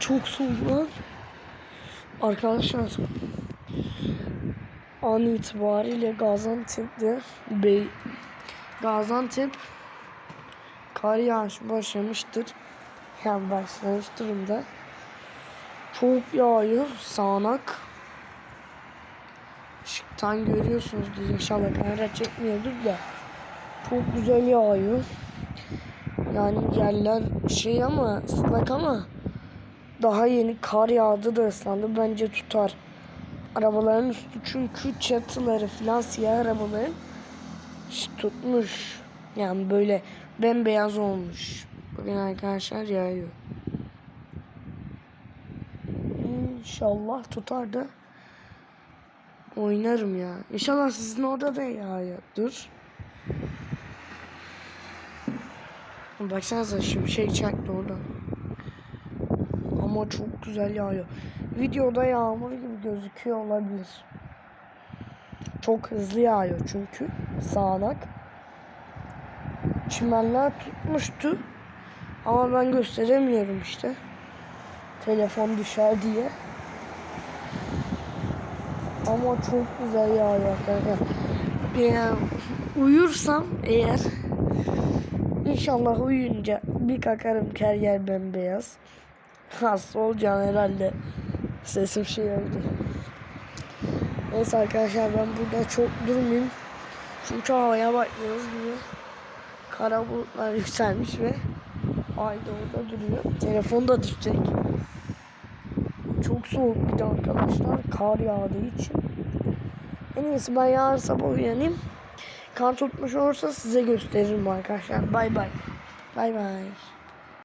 Çok soğuk lan. Arkadaşlar an itibariyle Gaziantep'te Bey Gaziantep kar yağışı başlamıştır. Yani başlamış durumda. Çok yağıyor. Sağanak. Işıktan görüyorsunuzdur inşallah kamera çekmiyordur da. Çok güzel yağıyor. Yani yerler şey ama ıslak ama daha yeni kar yağdı da ıslandı. Bence tutar. Arabaların üstü çünkü çatıları falan siyah arabaların tutmuş. Yani böyle bembeyaz olmuş. Bakın arkadaşlar yağıyor. İnşallah tutar da oynarım ya. İnşallah sizin orada da yağıyordur. Baksanıza şimşek çaktı orada. Ama çok güzel yağıyor. Videoda yağmur gibi gözüküyor olabilir. Çok hızlı yağıyor çünkü sağanak. Çimenler tutmuştu. Ama ben gösteremiyorum işte. Telefon düşer diye. Ama çok güzel yağıyor arkadaşlar. Ben uyursam eğer İnşallah uyuyunca bir kakarım her yer bembeyaz. Hasta olacağım herhalde. Sesim şey oldu. Neyse arkadaşlar ben burada çok durmayayım. Çünkü havaya bakıyoruz gibi. Kara bulutlar yükselmiş ve ay da orada duruyor. Telefon da düşecek. Çok soğuk bir de arkadaşlar. Kar yağdığı için. En iyisi ben yarın sabah uyanayım. Kan tutmuş olursa size gösteririm arkadaşlar. Bay bay. Bay bay.